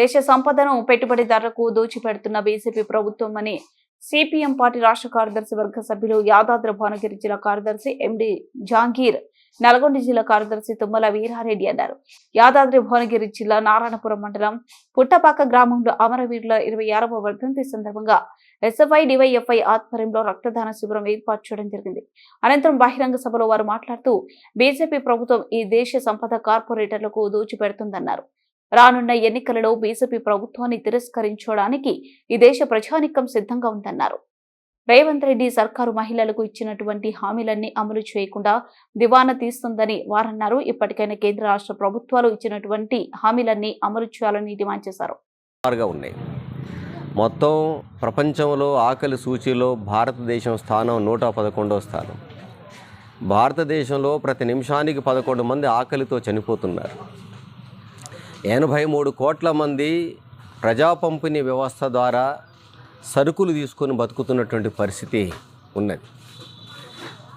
దేశ సంపదను పెట్టుబడిదారులకు దోచిపెడుతున్న బీజేపీ ప్రభుత్వం అని సిపిఎం పార్టీ రాష్ట్ర కార్యదర్శి వర్గ సభ్యులు యాదాద్రి భువనగిరి జిల్లా కార్యదర్శి ఎండి జాంగీర్ నల్గొండ జిల్లా కార్యదర్శి తుమ్మల వీరారెడ్డి అన్నారు. యాదాద్రి భువనగిరి జిల్లా నారాయణపురం మండలం పుట్టపాక గ్రామంలో అమరవీరుల ఇరవై ఆరవ వర్ధంతి సందర్భంగా ఎస్ఎఫ్ఐ డివైఎఫ్ఐ ఆధ్వర్యంలో రక్తదాన శిబిరం ఏర్పాటు చేయడం జరిగింది. అనంతరం బహిరంగ సభలో వారు మాట్లాడుతూ బీజేపీ ప్రభుత్వం ఈ దేశ సంపద కార్పొరేటర్లకు దోచిపెడుతుందన్నారు. రానున్న ఎన్నికలలో బీజేపీ ప్రభుత్వాన్ని తిరస్కరించడానికి ఈ దేశ ప్రజానికం సిద్ధంగా ఉందన్నారు. రేవంత్ రెడ్డి సర్కారు మహిళలకు ఇచ్చినటువంటి హామీలన్నీ అమలు చేయకుండా దివానా తీస్తుందని వారన్నారు. ఇప్పటికైనా కేంద్ర రాష్ట్ర ప్రభుత్వాలు ఇచ్చినటువంటి హామీలన్నీ అమలు చేయాలని డిమాండ్ చేశారు. ఉన్నాయి. మొత్తం ప్రపంచంలో ఆకలి సూచీలో భారతదేశం స్థానం నూట పదకొండవ స్థానం. భారతదేశంలో ప్రతి నిమిషానికి పదకొండు మంది ఆకలితో చనిపోతున్నారు. ఎనభై మూడు కోట్ల మంది ప్రజా పంపిణీ వ్యవస్థ ద్వారా సరుకులు తీసుకొని బతుకుతున్నటువంటి పరిస్థితి ఉన్నది.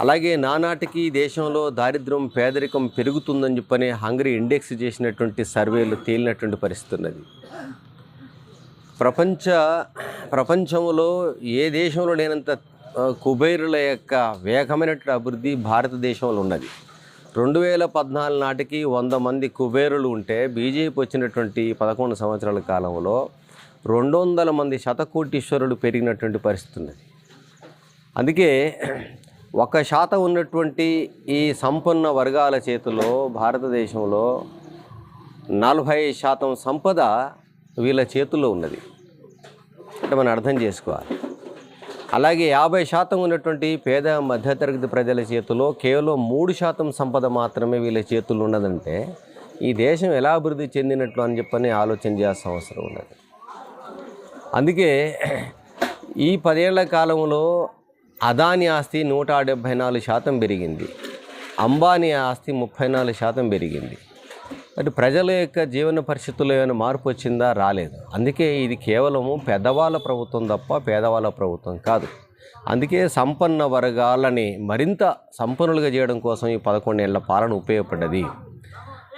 అలాగే నానాటికి దేశంలో దారిద్ర్యం పేదరికం పెరుగుతుందని చెప్పని హంగరీ ఇండెక్స్ చేసినటువంటి సర్వేలు తేలినటువంటి పరిస్థితి ఉన్నది. ప్రపంచ ప్రపంచంలో ఏ దేశంలో లేనంత కుబేరుల యొక్క వేగమైనటువంటి అభివృద్ధి భారతదేశంలో ఉన్నది. రెండు వేల పద్నాలుగు నాటికి వంద మంది కుబేరులు ఉంటే బీజేపీ వచ్చినటువంటి పదకొండు సంవత్సరాల కాలంలో రెండు వందల మంది శతకోటీశ్వరులు పెరిగినటువంటి పరిస్థితి ఉన్నది. అందుకే ఒక శాతం ఉన్నటువంటి ఈ సంపన్న వర్గాల చేతిలో భారతదేశంలో నలభై శాతం సంపద వీళ్ళ చేతుల్లో ఉన్నది. అంటే మనం అర్థం చేసుకోవాలి. అలాగే యాభై శాతం ఉన్నటువంటి పేద మధ్యతరగతి ప్రజల చేతిలో కేవలం మూడు శాతం సంపద మాత్రమే వీళ్ళ చేతుల్లో ఉన్నదంటే ఈ దేశం ఎలా అభివృద్ధి చెందినట్లు అని చెప్పని ఆలోచన చేయాల్సిన అవసరం ఉన్నది. అందుకే ఈ పదేళ్ళ కాలంలో అదాని ఆస్తి నూట డెబ్భై నాలుగు శాతం పెరిగింది. అంబానీ ఆస్తి ముప్పై నాలుగు శాతం పెరిగింది. అంటే ప్రజల యొక్క జీవన పరిస్థితుల్లో ఏమైనా మార్పు వచ్చిందా? రాలేదు. అందుకే ఇది కేవలము పెద్దవాళ్ళ ప్రభుత్వం తప్ప పేదవాళ్ళ ప్రభుత్వం కాదు. అందుకే సంపన్న వర్గాలని మరింత సంపన్నులుగా చేయడం కోసం ఈ పదకొండేళ్ళ పాలన ఉపయోగపడ్డది.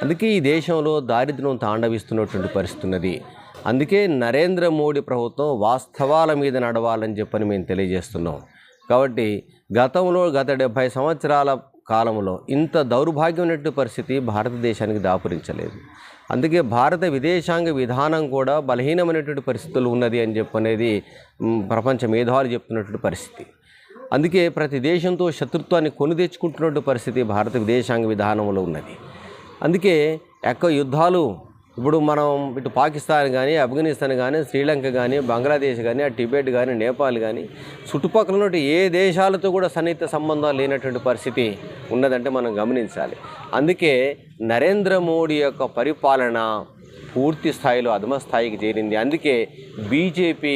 అందుకే ఈ దేశంలో దారిద్ర్యం తాండవిస్తున్నటువంటి పరిస్థితి ఉన్నది. అందుకే నరేంద్ర మోడీ ప్రభుత్వం వాస్తవాల మీద నడవాలని చెప్పని మేము తెలియజేస్తున్నాం. కాబట్టి గతంలో గత డెబ్భై సంవత్సరాల కాలంలో ఇంత దౌర్భాగ్యమైనటువంటి పరిస్థితి భారతదేశానికి దాపురించలేదు. అందుకే భారత విదేశాంగ విధానం కూడా బలహీనమైనటువంటి పరిస్థితులు ఉన్నది అని చెప్పనేది ప్రపంచ మేధావులు చెప్తున్నటువంటి పరిస్థితి. అందుకే ప్రతి దేశంతో శత్రుత్వాన్ని కొని తెచ్చుకుంటున్నటువంటి పరిస్థితి భారత విదేశాంగ విధానంలో ఉన్నది. అందుకే ఎక్కువ యుద్ధాలు ఇప్పుడు మనం ఇటు పాకిస్తాన్ కానీ ఆఫ్ఘనిస్తాన్ కానీ శ్రీలంక కానీ బంగ్లాదేశ్ కానీ ఆ టిబెట్ కానీ నేపాల్ కానీ చుట్టుపక్కల ఉన్నటువంటి ఏ దేశాలతో కూడా సన్నిహిత సంబంధాలు లేనటువంటి పరిస్థితి ఉన్నదంటే మనం గమనించాలి. అందుకే నరేంద్ర మోడీ యొక్క పరిపాలన పూర్తి స్థాయిలో అధమ స్థాయికి చేరింది. అందుకే బీజేపీ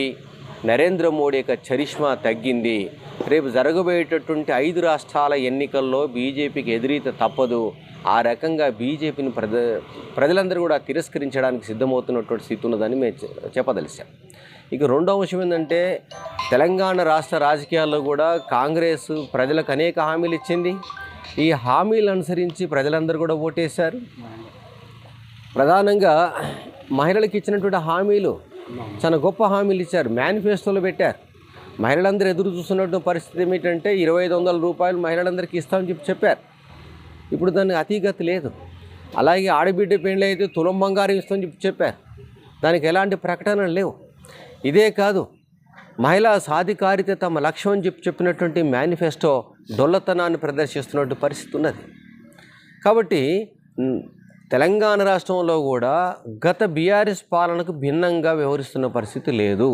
నరేంద్ర మోడీ యొక్క చరిష్మా తగ్గింది. రేపు జరగబోయేటటువంటి ఐదు రాష్ట్రాల ఎన్నికల్లో బీజేపీకి ఎదురీత తప్పదు. ఆ రకంగా బీజేపీని ప్రజ ప్రజలందరూ కూడా తిరస్కరించడానికి సిద్ధమవుతున్నటువంటి స్థితి ఉన్నదని మేము చెప్పదలిచాం. ఇక రెండో అంశం ఏంటంటే తెలంగాణ రాష్ట్ర రాజకీయాల్లో కూడా కాంగ్రెస్ ప్రజలకు అనేక హామీలు ఇచ్చింది. ఈ హామీలు అనుసరించి ప్రజలందరూ కూడా ఓటేశారు. ప్రధానంగా మహిళలకు ఇచ్చినటువంటి హామీలు చాలా గొప్ప హామీలు ఇచ్చారు. మేనిఫెస్టోలో పెట్టారు. మహిళలందరూ ఎదురు చూస్తున్నటువంటి పరిస్థితి ఏమిటంటే ఇరవై ఐదు వందల రూపాయలు మహిళలందరికీ ఇస్తామని చెప్పి చెప్పారు. ఇప్పుడు దానికి అతీగతి లేదు. అలాగే ఆడబిడ్డ పెండ్లు అయితే తులం బంగారం ఇస్తామని చెప్పి చెప్పారు. దానికి ఎలాంటి ప్రకటనలు లేవు. ఇదే కాదు మహిళా సాధికారిత తమ లక్ష్యం అని చెప్పి చెప్పినటువంటి మేనిఫెస్టో డొల్లతనాన్ని ప్రదర్శిస్తున్నటువంటి పరిస్థితి ఉన్నది. కాబట్టి తెలంగాణ రాష్ట్రంలో కూడా గత బీఆర్ఎస్ పాలనకు భిన్నంగా వ్యవహరిస్తున్న పరిస్థితి లేదు.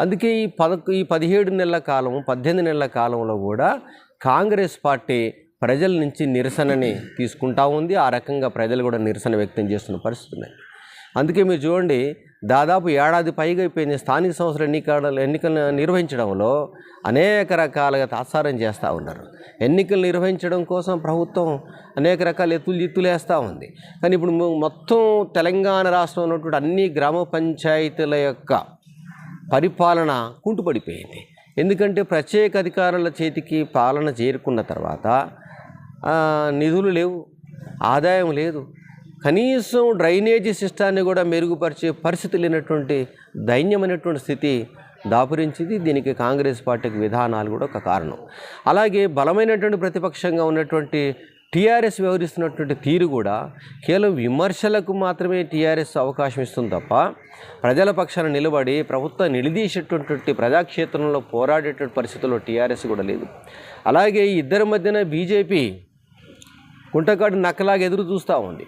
అందుకే ఈ పద ఈ పదిహేడు నెలల కాలం పద్దెనిమిది నెలల కాలంలో కూడా కాంగ్రెస్ పార్టీ ప్రజల నుంచి నిరసనని తీసుకుంటా ఉంది. ఆ రకంగా ప్రజలు కూడా నిరసన వ్యక్తం చేస్తున్న పరిస్థితి ఉన్నాయి అందుకే మీరు చూడండి దాదాపు ఏడాది పైగా అయిపోయింది. స్థానిక సంస్థల ఎన్నికల ఎన్నికలను నిర్వహించడంలో అనేక రకాలుగా తాత్సారం చేస్తూ ఉన్నారు. ఎన్నికలు నిర్వహించడం కోసం ప్రభుత్వం అనేక రకాల ఎత్తులు జిత్తులు వేస్తూ ఉంది. కానీ ఇప్పుడు మొత్తం తెలంగాణ రాష్ట్రంలో ఉన్నటువంటి అన్ని గ్రామ పంచాయతీల యొక్క పరిపాలన కుంటుపడిపోయింది. ఎందుకంటే ప్రత్యేక అధికారుల చేతికి పాలన చేరుకున్న తర్వాత నిధులు లేవు ఆదాయం లేదు. కనీసం డ్రైనేజీ సిస్టాన్ని కూడా మెరుగుపరిచే పరిస్థితి లేనటువంటి దైన్యమైనటువంటి స్థితి దాపురించింది. దీనికి కాంగ్రెస్ పార్టీకి విధానాలు కూడా ఒక కారణం. అలాగే బలమైనటువంటి ప్రతిపక్షంగా ఉన్నటువంటి టీఆర్ఎస్ వ్యవహరిస్తున్నటువంటి తీరు కూడా కేవలం విమర్శలకు మాత్రమే టీఆర్ఎస్ అవకాశం ఇస్తుంది తప్ప ప్రజల పక్షాన నిలబడి ప్రభుత్వం నిలదీసేటటువంటి ప్రజాక్షేత్రంలో పోరాడేటువంటి పరిస్థితుల్లో టీఆర్ఎస్ కూడా లేదు. అలాగే ఈ ఇద్దరి మధ్యన బీజేపీ కుంటకాడు నక్కలాగా ఎదురు చూస్తూ ఉంది.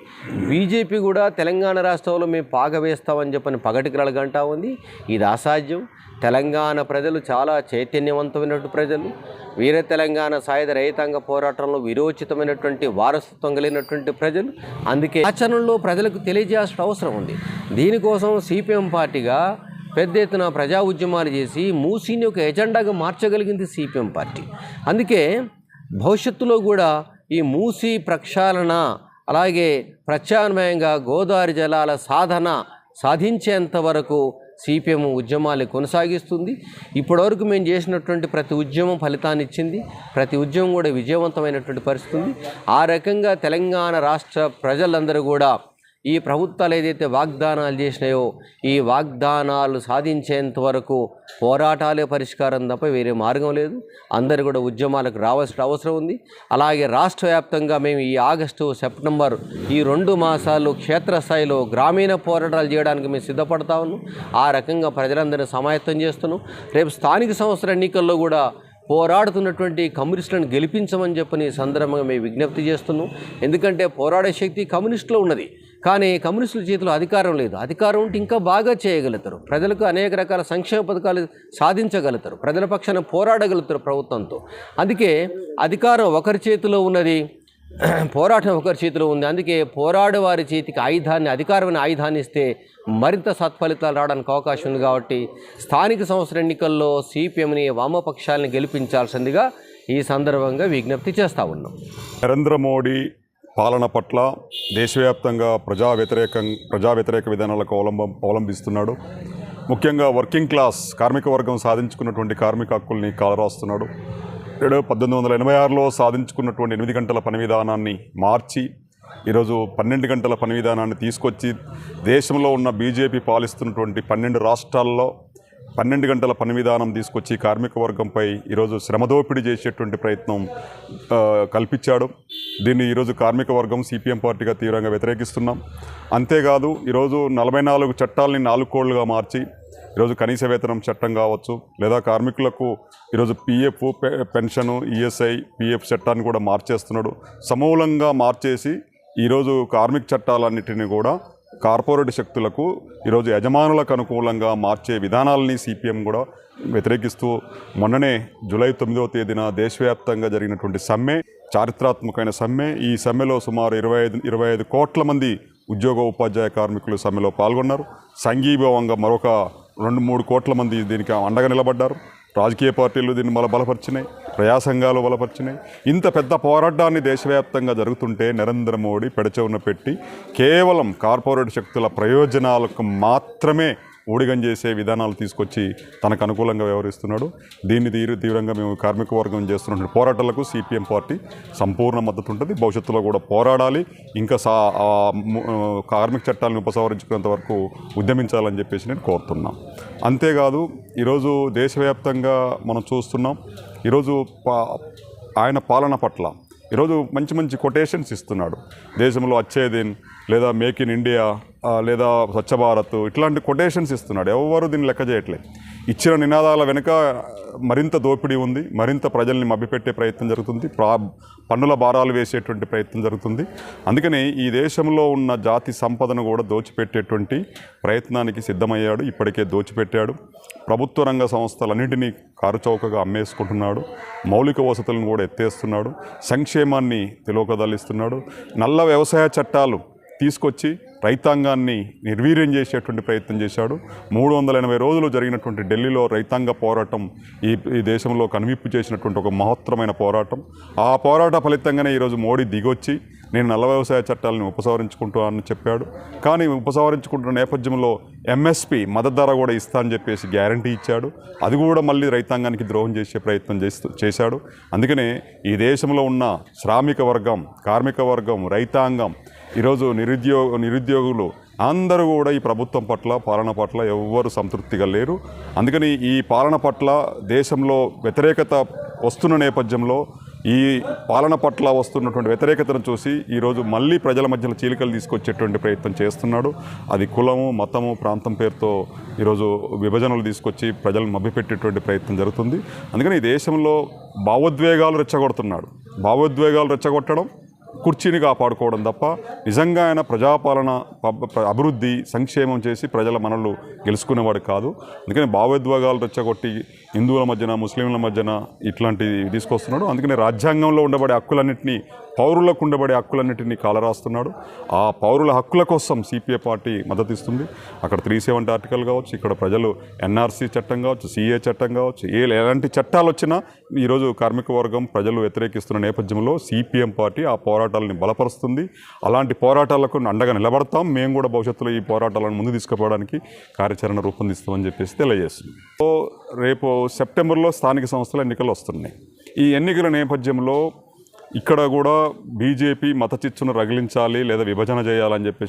బీజేపీ కూడా తెలంగాణ రాష్ట్రంలో మేము పాగవేస్తామని చెప్పని పగటికి రలగంటా ఉంది. ఇది అసాధ్యం. తెలంగాణ ప్రజలు చాలా చైతన్యవంతమైనటువంటి ప్రజలు. వీర తెలంగాణ సాయుధ రైతాంగ పోరాటంలో విరోచితమైనటువంటి వారసత్వం కలిగినటువంటి ప్రజలు. అందుకే ఆచరణలో ప్రజలకు తెలియజేయాల్సిన అవసరం ఉంది. దీనికోసం సిపిఎం పార్టీగా పెద్ద ఎత్తున ప్రజా ఉద్యమాలు చేసి మూసీని ఒక ఎజెండాగా మార్చగలిగింది సిపిఎం పార్టీ. అందుకే భవిష్యత్తులో కూడా ఈ మూసి ప్రక్షాళన అలాగే ప్రత్యామ్నాయంగా గోదావరి జలాల సాధన సాధించేంత వరకు సిపిఎం ఉద్యమాలు కొనసాగిస్తుంది. ఇప్పటివరకు మేము చేసినటువంటి ప్రతి ఉద్యమం ఫలితాన్ని ఇచ్చింది. ప్రతి ఉద్యమం కూడా విజయవంతమైనటువంటి పరిస్థితి ఉంది. ఆ రకంగా తెలంగాణ రాష్ట్ర ప్రజలందరూ కూడా ఈ ప్రభుత్వాలు ఏదైతే వాగ్దానాలు చేసినాయో ఈ వాగ్దానాలు సాధించేంత వరకు పోరాటాలే పరిష్కారం తప్ప వేరే మార్గం లేదు. అందరు కూడా ఉద్యమాలకు రావాల్సిన అవసరం ఉంది. అలాగే రాష్ట్ర వ్యాప్తంగా మేము ఈ ఆగస్టు సెప్టెంబర్ ఈ రెండు మాసాలు క్షేత్రస్థాయిలో గ్రామీణ పోరాటాలు చేయడానికి మేము సిద్ధపడతా ఉన్నాం. ఆ రకంగా ప్రజలందరినీ సమాయత్తం చేస్తున్నాం. రేపు స్థానిక సంవత్సర ఎన్నికల్లో కూడా పోరాడుతున్నటువంటి కమ్యూనిస్టులను గెలిపించమని చెప్పని సందర్భంగా మేము విజ్ఞప్తి చేస్తున్నాం. ఎందుకంటే పోరాడే శక్తి కమ్యూనిస్టులో ఉన్నది. కానీ కమ్యూనిస్టుల చేతిలో అధికారం లేదు. అధికారం ఉంటే ఇంకా బాగా చేయగలుగుతారు. ప్రజలకు అనేక రకాల సంక్షేమ పథకాలు సాధించగలుగుతారు. ప్రజల పక్షాన పోరాడగలుగుతారు ప్రభుత్వంతో. అందుకే అధికారం ఒకరి చేతిలో ఉన్నది పోరాటం ఒకరి చేతిలో ఉంది. అందుకే పోరాడేవారి చేతికి ఆయుధాన్ని అధికారమైన ఆయుధాన్ని ఇస్తే మరింత సత్ఫలితాలు రావడానికి అవకాశం ఉంది కాబట్టి స్థానిక సంవత్సర ఎన్నికల్లో సిపిఎంని వామపక్షాలను గెలిపించాల్సిందిగా ఈ సందర్భంగా విజ్ఞప్తి చేస్తూ ఉన్నాం. నరేంద్ర మోడీ పాలన పట్ల దేశవ్యాప్తంగా ప్రజా వ్యతిరేకం ప్రజా వ్యతిరేక విధానాలకు అవలంబం అవలంబిస్తున్నాడు. ముఖ్యంగా వర్కింగ్ క్లాస్ కార్మిక వర్గం సాధించుకున్నటువంటి కార్మిక హక్కుల్ని కాలరాస్తున్నాడు. ఏడు పద్దెనిమిది వందల ఎనభై ఆరులో సాధించుకున్నటువంటి ఎనిమిది గంటల పని విధానాన్ని మార్చి ఈరోజు పన్నెండు గంటల పని విధానాన్ని తీసుకొచ్చి దేశంలో ఉన్న బీజేపీ పాలిస్తున్నటువంటి పన్నెండు రాష్ట్రాల్లో పన్నెండు గంటల పని విధానం తీసుకొచ్చి కార్మిక వర్గంపై ఈరోజు శ్రమదోపిడీ చేసేటువంటి ప్రయత్నం కల్పించాడు. దీన్ని ఈరోజు కార్మిక వర్గం సిపిఎం పార్టీగా తీవ్రంగా వ్యతిరేకిస్తున్నాం. అంతేకాదు ఈరోజు నలభై నాలుగు చట్టాలని నాలుగు కోళ్ళుగా మార్చి ఈరోజు కనీస వేతనం చట్టం కావచ్చు లేదా కార్మికులకు ఈరోజు పిఎఫ్ పెన్షను ఈఎస్ఐ పిఎఫ్ చట్టాన్ని కూడా మార్చేస్తున్నాడు. సమూలంగా మార్చేసి ఈరోజు కార్మిక చట్టాలన్నిటిని కూడా కార్పొరేట్ శక్తులకు ఈరోజు యజమానులకు అనుకూలంగా మార్చే విధానాలని సిపిఎం కూడా వ్యతిరేకిస్తూ మొన్ననే జూలై తొమ్మిదవ తేదీన దేశవ్యాప్తంగా జరిగినటువంటి సమ్మె చారిత్రాత్మకమైన సమ్మె. ఈ సమ్మెలో సుమారు ఇరవై ఐదు ఇరవై ఐదు కోట్ల మంది ఉద్యోగ ఉపాధ్యాయ కార్మికులు సమ్మెలో పాల్గొన్నారు. సంఘీభావంగా మరొక రెండు మూడు కోట్ల మంది దీనికి అండగా నిలబడ్డారు. రాజకీయ పార్టీలు దీన్ని మళ్ళీ బలపరిచినాయి ప్రయాసంఘాలు బలపరిచినాయి. ఇంత పెద్ద పోరాటాన్ని దేశవ్యాప్తంగా జరుగుతుంటే నరేంద్ర మోడీ పెడచవున పెట్టి కేవలం కార్పొరేట్ శక్తుల ప్రయోజనాలకు మాత్రమే ఊడిగం చేసే విధానాలు తీసుకొచ్చి తనకు అనుకూలంగా వ్యవహరిస్తున్నాడు. దీన్ని తీరు తీవ్రంగా మేము కార్మిక వర్గం చేస్తున్నటువంటి పోరాటాలకు సిపిఎం పార్టీ సంపూర్ణ మద్దతు ఉంటుంది. భవిష్యత్తులో కూడా పోరాడాలి. ఇంకా సా కార్మిక చట్టాలను ఉపసంహరించుకునేంత వరకు ఉద్యమించాలని చెప్పేసి నేను కోరుతున్నాం. అంతేకాదు ఈరోజు దేశవ్యాప్తంగా మనం చూస్తున్నాం ఈరోజు పా ఆయన పాలన పట్ల ఈరోజు మంచి మంచి కొటేషన్స్ ఇస్తున్నాడు. దేశంలో అచ్చేదిన్ లేదా మేక్ ఇన్ ఇండియా లేదా స్వచ్ఛ భారత్ ఇట్లాంటి కొటేషన్స్ ఇస్తున్నాడు. ఎవరు దీన్ని లెక్క చేయట్లేదు. ఇచ్చిన నినాదాల వెనుక మరింత దోపిడీ ఉంది మరింత ప్రజల్ని మభ్యపెట్టే ప్రయత్నం జరుగుతుంది ప్రా పన్నుల భారాలు వేసేటువంటి ప్రయత్నం జరుగుతుంది. అందుకని ఈ దేశంలో ఉన్న జాతి సంపదను కూడా దోచిపెట్టేటువంటి ప్రయత్నానికి సిద్ధమయ్యాడు ఇప్పటికే దోచిపెట్టాడు. ప్రభుత్వ రంగ సంస్థలన్నింటినీ కారుచౌకగా అమ్మేసుకుంటున్నాడు మౌలిక వసతులను కూడా ఎత్తేస్తున్నాడు సంక్షేమాన్ని తిలోకదల్లిస్తున్నాడు. నల్ల వ్యవసాయ చట్టాలు తీసుకొచ్చి రైతాంగాన్ని నిర్వీర్యం చేసేటువంటి ప్రయత్నం చేశాడు. మూడు వందల ఎనభై రోజులు జరిగినటువంటి ఢిల్లీలో రైతాంగ పోరాటం ఈ ఈ దేశంలో కనువిప్పు చేసినటువంటి ఒక మహత్తరమైన పోరాటం. ఆ పోరాట ఫలితంగానే ఈరోజు మోడీ దిగొచ్చి నేను నల్ల వ్యవసాయ చట్టాలను ఉపసంహరించుకుంటానని చెప్పాడు. కానీ ఉపసంహరించుకుంటున్న నేపథ్యంలో ఎంఎస్పి మద్దతు ధర కూడా ఇస్తా అని చెప్పేసి గ్యారంటీ ఇచ్చాడు. అది కూడా మళ్ళీ రైతాంగానికి ద్రోహం చేసే ప్రయత్నం చేస్తూ చేశాడు. అందుకనే ఈ దేశంలో ఉన్న శ్రామిక వర్గం కార్మిక వర్గం రైతాంగం ఈరోజు నిరుద్యోగ నిరుద్యోగులు అందరూ కూడా ఈ ప్రభుత్వం పట్ల పాలన పట్ల ఎవ్వరు సంతృప్తిగా లేరు. అందుకని ఈ పాలన పట్ల దేశంలో వ్యతిరేకత వస్తున్న నేపథ్యంలో ఈ పాలన పట్ల వస్తున్నటువంటి వ్యతిరేకతను చూసి ఈరోజు మళ్ళీ ప్రజల మధ్యలో చీలికలు తీసుకొచ్చేటువంటి ప్రయత్నం చేస్తున్నాడు. అది కులము మతము ప్రాంతం పేరుతో ఈరోజు విభజనలు తీసుకొచ్చి ప్రజలను మభ్యపెట్టేటువంటి ప్రయత్నం జరుగుతుంది. అందుకని ఈ దేశంలో భావోద్వేగాలు రెచ్చగొడుతున్నాడు. భావోద్వేగాలు రెచ్చగొట్టడం కుర్చీని కాపాడుకోవడం తప్ప నిజంగా ఆయన ప్రజాపాలన పబ్- అభివృద్ధి సంక్షేమం చేసి ప్రజల మనల్ని గెలుచుకునేవాడు కాదు. అందుకని భావోద్వేగాలు రెచ్చగొట్టి హిందువుల మధ్యన ముస్లింల మధ్యన ఇట్లాంటివి తీసుకొస్తున్నాడు. అందుకని రాజ్యాంగంలో ఉండబడే హక్కులన్నింటినీ పౌరులకు ఉండబడే హక్కులన్నింటినీ కాలరాస్తున్నాడు. ఆ పౌరుల హక్కుల కోసం సిపిఐ పార్టీ మద్దతిస్తుంది. అక్కడ త్రీ సెవెంటీ ఆర్టికల్ కావచ్చు ఇక్కడ ప్రజలు ఎన్ఆర్సీ చట్టం కావచ్చు సిఏ చట్టం కావచ్చు ఏ ఎలాంటి చట్టాలు వచ్చినా ఈరోజు కార్మిక వర్గం ప్రజలు వ్యతిరేకిస్తున్న నేపథ్యంలో సిపిఎం పార్టీ ఆ పోరాటాలని బలపరుస్తుంది. అలాంటి పోరాటాలకు అండగా నిలబడతాం. మేము కూడా భవిష్యత్తులో ఈ పోరాటాలను ముందు తీసుకుపోవడానికి కార్యాచరణ రూపొందిస్తామని చెప్పేసి తెలియజేస్తుంది. సో రేపు సెప్టెంబర్లో స్థానిక సంస్థల ఎన్నికలు వస్తున్నాయి. ఈ ఎన్నికల నేపథ్యంలో ఇక్కడ కూడా బీజేపీ మత చిచ్చును రగిలించాలి లేదా విభజన చేయాలని చెప్పేసి